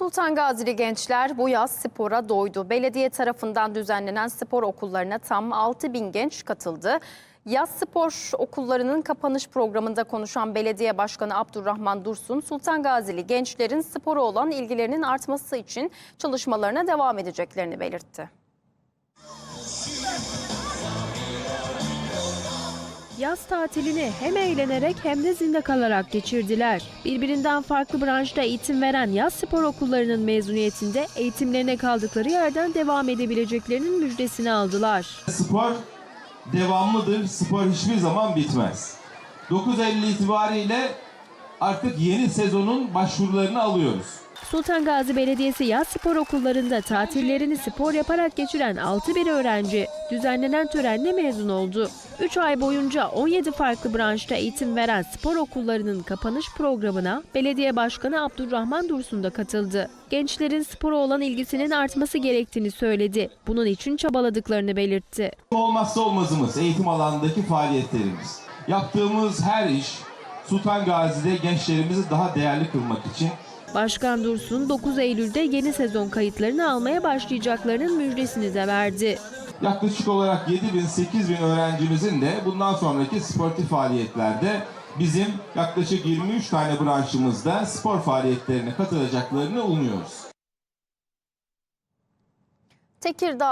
Sultan Gazili gençler bu yaz spora doydu. Belediye tarafından düzenlenen spor okullarına tam 6 bin genç katıldı. Yaz spor okullarının kapanış programında konuşan Belediye Başkanı Abdurrahman Dursun, Sultan Gazili gençlerin spora olan ilgilerinin artması için çalışmalarına devam edeceklerini belirtti. Yaz tatilini hem eğlenerek hem de zinde kalarak geçirdiler. Birbirinden farklı branşta eğitim veren yaz spor okullarının mezuniyetinde eğitimlerine kaldıkları yerden devam edebileceklerinin müjdesini aldılar. Spor devamlıdır. Spor hiçbir zaman bitmez. 9 Eylül itibariyle artık yeni sezonun başvurularını alıyoruz. Sultan Gazi Belediyesi yaz spor okullarında tatillerini spor yaparak geçiren 6 bir öğrenci düzenlenen törenle mezun oldu. 3 ay boyunca 17 farklı branşta eğitim veren spor okullarının kapanış programına Belediye Başkanı Abdurrahman Dursun da katıldı. Gençlerin spora olan ilgisinin artması gerektiğini söyledi. Bunun için çabaladıklarını belirtti. Olmazsa olmazımız eğitim alanındaki faaliyetlerimiz. Yaptığımız her iş Sultan Gazi'de gençlerimizi daha değerli kılmak için Başkan Dursun 9 Eylül'de yeni sezon kayıtlarını almaya başlayacaklarının müjdesini de verdi. yaklaşık olarak 7 bin 8 bin öğrencimizin de bundan sonraki sportif faaliyetlerde bizim yaklaşık 23 tane branşımızda spor faaliyetlerine katılacaklarını umuyoruz. Tekirdağ